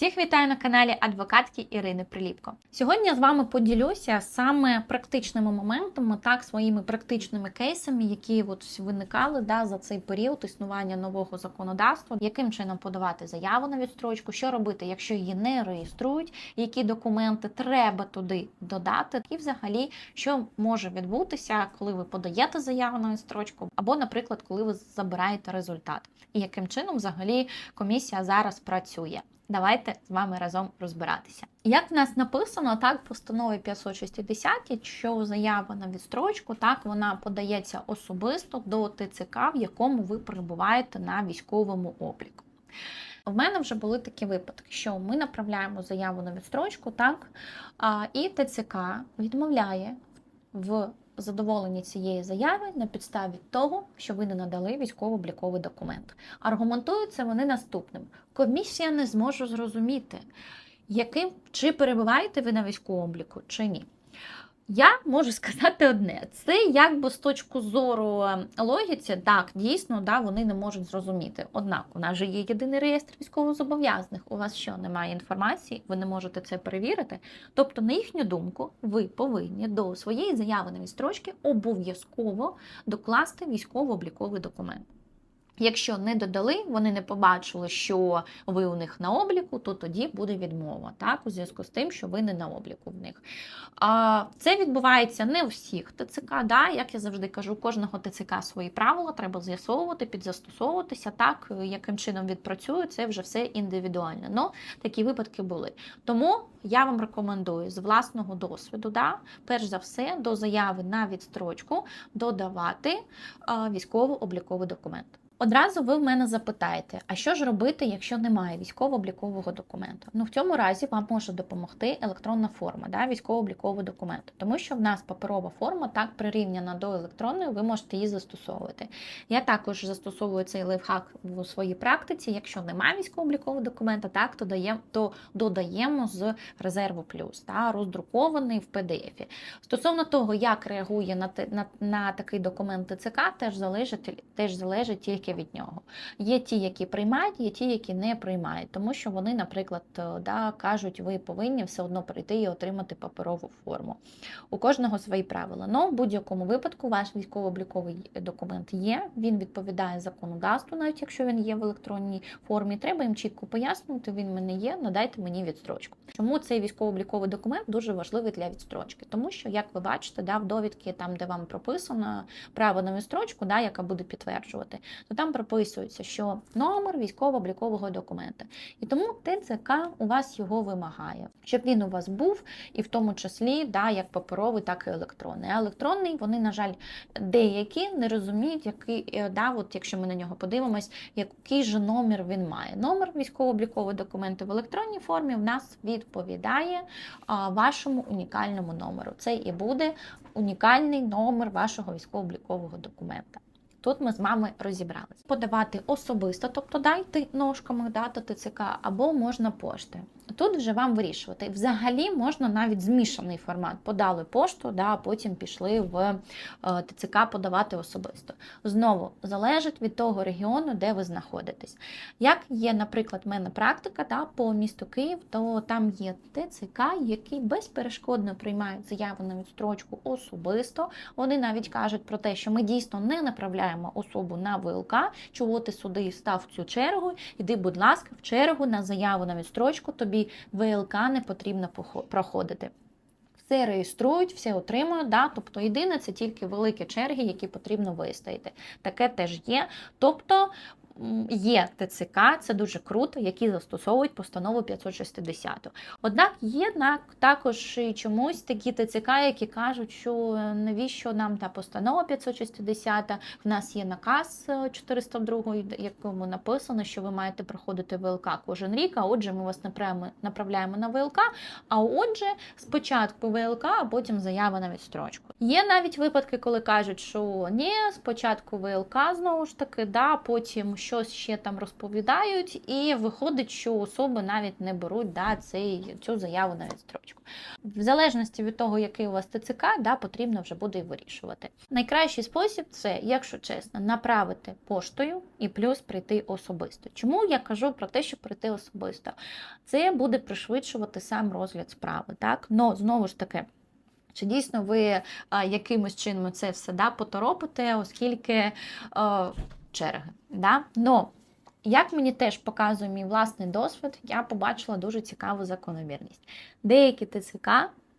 Всіх вітаю на каналі адвокатки Ірини Приліпко. Сьогодні я з вами поділюся саме практичними моментами, так своїми практичними кейсами, які от виникали да, за цей період існування нового законодавства, яким чином подавати заяву на відстрочку, що робити, якщо її не реєструють, які документи треба туди додати, і взагалі що може відбутися, коли ви подаєте заяву на відстрочку, або, наприклад, коли ви забираєте результат, і яким чином взагалі комісія зараз працює. Давайте з вами разом розбиратися. Як в нас написано, так в постанові 560, що заява на відстрочку, так вона подається особисто до ТЦК, в якому ви перебуваєте на військовому обліку. В мене вже були такі випадки, що ми направляємо заяву на відстрочку, так, і ТЦК відмовляє в задоволенні цієї заяви на підставі того, що ви не надали військово-обліковий документ. Аргументуються вони наступним: комісія не зможе зрозуміти, яким чи перебуваєте ви на військовому обліку, чи ні. Я можу сказати одне: це якби з точки зору логіці, так, дійсно, да, вони не можуть зрозуміти. Однак, у нас же є єдиний реєстр військовозобов'язаних. У вас що немає інформації, ви не можете це перевірити. Тобто, на їхню думку, ви повинні до своєї заяви на відстрочки обов'язково докласти військово-обліковий документ. Якщо не додали, вони не побачили, що ви у них на обліку, то тоді буде відмова, так, у зв'язку з тим, що ви не на обліку в них. Це відбувається не у всіх ТЦК. Да? Як я завжди кажу, у кожного ТЦК свої правила треба з'ясовувати, підзастосовуватися, так, яким чином відпрацює, це вже все індивідуально. Но такі випадки були. Тому я вам рекомендую з власного досвіду, да, перш за все, до заяви на відстрочку додавати військово-обліковий документ. Одразу ви в мене запитаєте, а що ж робити, якщо немає військово-облікового документу? Ну, в цьому разі вам може допомогти електронна форма, да, військово-облікового документу, тому що в нас паперова форма так прирівняна до електронної, ви можете її застосовувати. Я також застосовую цей лайфхак в своїй практиці. Якщо немає військово-облікового документа, так то даємо, то додаємо з резерву плюс, та, роздрукований в PDF. Стосовно того, як реагує на на, на такий документ ТЦК, теж залежить, теж залежить тільки від нього. Є ті, які приймають, є ті, які не приймають, тому що вони, наприклад, да, кажуть, ви повинні все одно прийти і отримати паперову форму. У кожного свої правила. Но в будь-якому випадку ваш військово-обліковий документ є, він відповідає законодавству, навіть якщо він є в електронній формі. Треба їм чітко пояснити, він в мене є, надайте мені відстрочку. Чому цей військово-обліковий документ дуже важливий для відстрочки? Тому що, як ви бачите, да, в довідки, там, де вам прописано право на відстрочку, да, яка буде підтверджувати, то там прописується, що номер військово-облікового документа. І тому ТЦК у вас його вимагає, щоб він у вас був, і в тому числі да, як паперовий, так і електронний. А електронний, вони, на жаль, деякі не розуміють, який, да, от якщо ми на нього подивимось, який же номер він має. Номер військово-облікового документу в електронній формі в нас відповідає вашому унікальному номеру. Це і буде унікальний номер вашого військово-облікового документа. Тут ми з вами розібралися. Подавати особисто, тобто дайте ножками дати ТЦК, або можна пошти. Тут вже вам вирішувати. Взагалі можна навіть змішаний формат. Подали пошту, да, а потім пішли в ТЦК подавати особисто. Знову залежить від того регіону, де ви знаходитесь. Як є, наприклад, в мене практика да, по місту Київ, то там є ТЦК, які безперешкодно приймають заяву на відстрочку особисто. Вони навіть кажуть про те, що ми дійсно не направляємо особу на ВЛК, чого ти сюди став в цю чергу. Іди, будь ласка, в чергу на заяву на відстрочку. Тобі ВЛК не потрібно проходити. Все реєструють, все отримують, да? тобто єдине це тільки великі черги, які потрібно вистояти. Таке теж є. Тобто є ТЦК, це дуже круто, які застосовують постанову 560. Однак є також і чомусь такі ТЦК, які кажуть, що навіщо нам та постанова 560, в нас є наказ 402, якому написано, що ви маєте проходити ВЛК кожен рік, а отже, ми вас направляємо на ВЛК, а отже, спочатку ВЛК, а потім заява на відстрочку. Є навіть випадки, коли кажуть, що ні, спочатку ВЛК знову ж таки, да, потім що щось ще там розповідають, і виходить, що особи навіть не беруть да, цей, цю заяву на відстрочку. В залежності від того, який у вас ТЦК, да, потрібно вже буде і вирішувати. Найкращий спосіб це, якщо чесно, направити поштою і плюс прийти особисто. Чому я кажу про те, що прийти особисто? Це буде пришвидшувати сам розгляд справи. Так? Но знову ж таки. Чи дійсно ви а, якимось чином це все да, поторопите, оскільки а, черги. Да? Но, як мені теж показує мій власний досвід, я побачила дуже цікаву закономірність. Деякі ТЦК,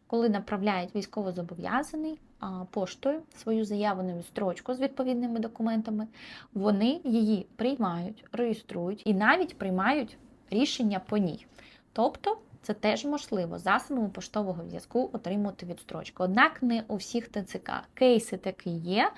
коли направляють військовозобов'язаний поштою свою заяву на відстрочку з відповідними документами, вони її приймають, реєструють і навіть приймають рішення по ній. Тобто це теж можливо засобами поштового зв'язку отримувати відстрочку. Однак не у всіх ТЦК. Кейси такі є.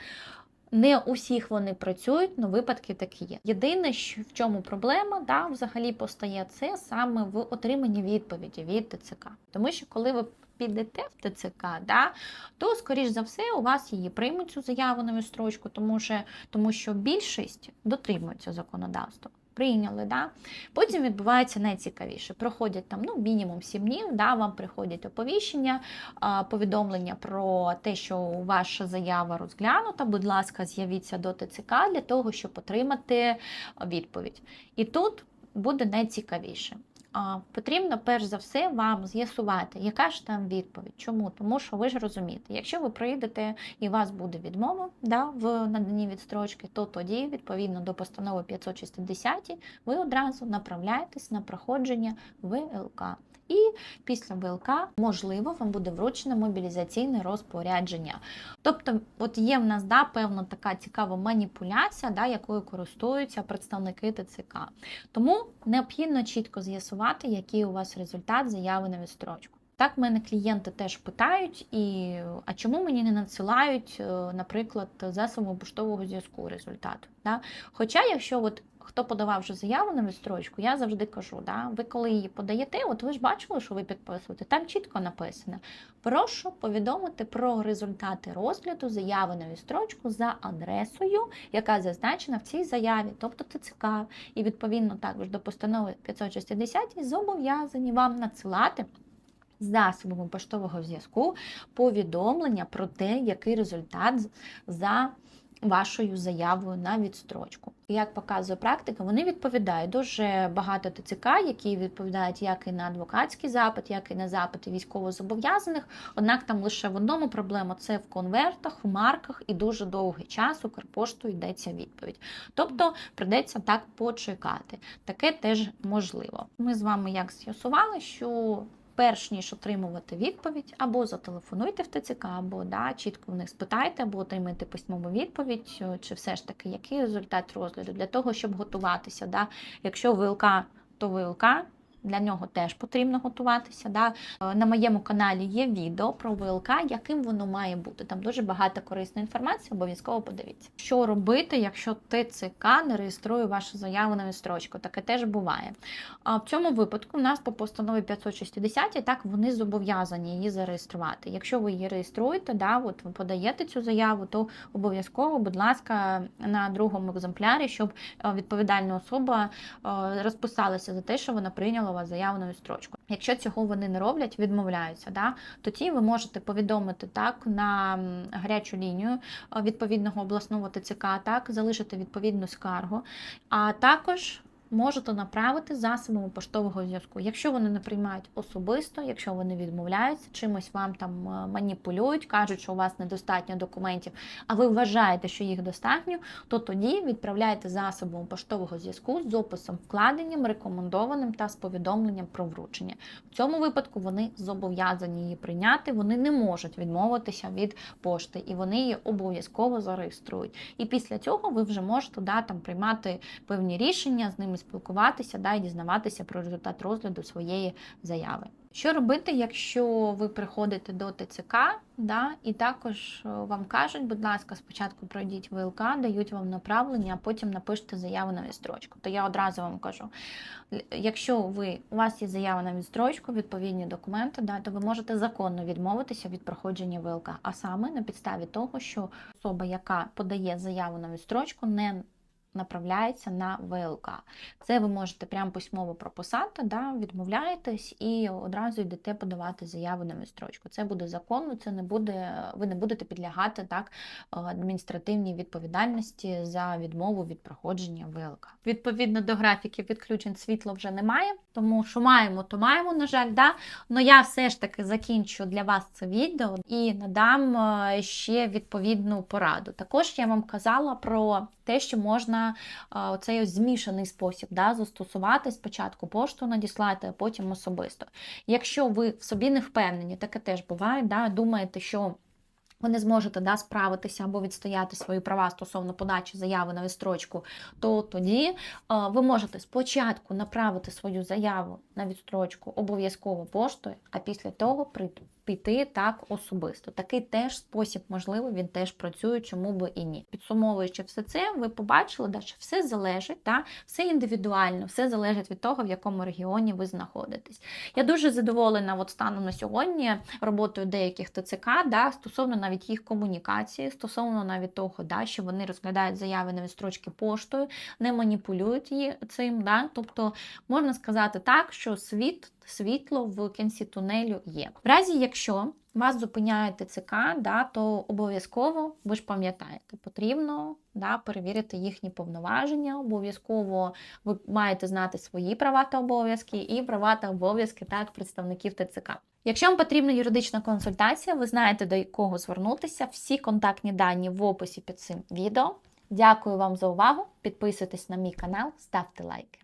Не у всіх вони працюють, але випадки такі є. Єдине, що в чому проблема да, взагалі постає це саме в отриманні відповіді від ТЦК. Тому що коли ви підете в ТЦК, да, то, скоріш за все, у вас її приймуть цю заяву на відстрочку, тому що, тому що більшість дотримується законодавства. Прийняли, да? потім відбувається найцікавіше. Проходять там ну, мінімум 7 днів, да, вам приходять оповіщення, повідомлення про те, що ваша заява розглянута. Будь ласка, з'явіться до ТЦК для того, щоб отримати відповідь. І тут буде найцікавіше. Потрібно перш за все вам з'ясувати, яка ж там відповідь. Чому? Тому що ви ж розумієте, якщо ви прийдете і у вас буде відмова да, в наданні відстрочки, то тоді, відповідно до постанови 560, ви одразу направляєтесь на проходження ВЛК. І після ВЛК, можливо, вам буде вручено мобілізаційне розпорядження. Тобто, от є в нас да, певна така цікава маніпуляція, да, якою користуються представники ТЦК. Тому необхідно чітко з'ясувати, який у вас результат заяви на відстрочку. Так, мене клієнти теж питають, і а чому мені не надсилають, е, наприклад, засоби поштового зв'язку результату? Да? Хоча, якщо от хто подавав вже заяву на відстрочку, я завжди кажу, да, ви коли її подаєте, от ви ж бачили, що ви підписуєте, там чітко написано: прошу повідомити про результати розгляду заяви на відстрочку за адресою, яка зазначена в цій заяві, тобто ТЦК, і відповідно також до постанови 560 зобов'язані вам надсилати засобами поштового зв'язку повідомлення про те, який результат за вашою заявою на відстрочку. Як показує практика, вони відповідають дуже багато ТЦК, які відповідають як і на адвокатський запит, як і на запити військовозобов'язаних. Однак там лише в одному проблема це в конвертах, в марках і дуже довгий час Укрпоштою йдеться відповідь. Тобто придеться так почекати. Таке теж можливо. Ми з вами як з'ясували, що перш ніж отримувати відповідь, або зателефонуйте в ТЦК, або да, чітко в них спитайте, або отримайте письмову відповідь, чи все ж таки який результат розгляду для того, щоб готуватися. Да. Якщо ВЛК, то ВЛК. Для нього теж потрібно готуватися. Да? На моєму каналі є відео про ВЛК, яким воно має бути. Там дуже багато корисної інформації, обов'язково подивіться. Що робити, якщо ТЦК не реєструє вашу заяву на відстрочку? Таке теж буває. А в цьому випадку в нас по постанові 560 так вони зобов'язані її зареєструвати. Якщо ви її реєструєте, да, от ви подаєте цю заяву, то обов'язково, будь ласка, на другому екземплярі, щоб відповідальна особа розписалася за те, що вона прийняла у заявною строчкою. Якщо цього вони не роблять, відмовляються, да, тоді ви можете повідомити так на гарячу лінію відповідного обласного ТЦК, так, залишити відповідну скаргу, а також можете направити засобами поштового зв'язку. Якщо вони не приймають особисто, якщо вони відмовляються, чимось вам там маніпулюють, кажуть, що у вас недостатньо документів, а ви вважаєте, що їх достатньо, то тоді відправляйте засобом поштового зв'язку з описом вкладенням, рекомендованим та з повідомленням про вручення. В цьому випадку вони зобов'язані її прийняти, вони не можуть відмовитися від пошти, і вони її обов'язково зареєструють. І після цього ви вже можете да, там приймати певні рішення з ними спілкуватися да, і дізнаватися про результат розгляду своєї заяви. Що робити, якщо ви приходите до ТЦК, да, і також вам кажуть, будь ласка, спочатку пройдіть ВЛК, дають вам направлення, а потім напишете заяву на відстрочку. То я одразу вам кажу: якщо ви у вас є заява на відстрочку, відповідні документи, да, то ви можете законно відмовитися від проходження ВЛК, а саме на підставі того, що особа, яка подає заяву на відстрочку, не направляється на ВЛК. Це ви можете прямо письмово прописати, да, відмовляєтесь і одразу йдете подавати заяву на відстрочку. Це буде законно, це не буде, ви не будете підлягати так адміністративній відповідальності за відмову від проходження ВЛК. Відповідно до графіків відключень світла вже немає, тому що маємо, то маємо, на жаль, да. Но я все ж таки закінчу для вас це відео і надам е, ще відповідну пораду. Також я вам казала про те, що можна е, цей ось змішаний спосіб да, застосувати спочатку пошту надіслати, а потім особисто. Якщо ви в собі не впевнені, таке теж буває, да, думаєте, що ви не зможете да, справитися або відстояти свої права стосовно подачі заяви на відстрочку, то тоді ви можете спочатку направити свою заяву на відстрочку обов'язково поштою, а після того при- піти так особисто. Такий теж спосіб можливий, він теж працює, чому би і ні. Підсумовуючи все це, ви побачили, да, що все залежить, да, все індивідуально, все залежить від того, в якому регіоні ви знаходитесь. Я дуже задоволена от станом на сьогодні роботою деяких ТЦК, да, стосовно навіть їх комунікації, стосовно навіть того, да, що вони розглядають заяви на відстрочки поштою, не маніпулюють її цим. Да, тобто можна сказати так, що світ. Світло в кінці тунелю є. В разі, якщо вас зупиняє ТЦК, да, то обов'язково, ви ж пам'ятаєте, потрібно да, перевірити їхні повноваження. Обов'язково ви маєте знати свої права та обов'язки і права та обов'язки так, представників ТЦК. Якщо вам потрібна юридична консультація, ви знаєте до кого звернутися. Всі контактні дані в описі під цим відео. Дякую вам за увагу. Підписуйтесь на мій канал, ставте лайки.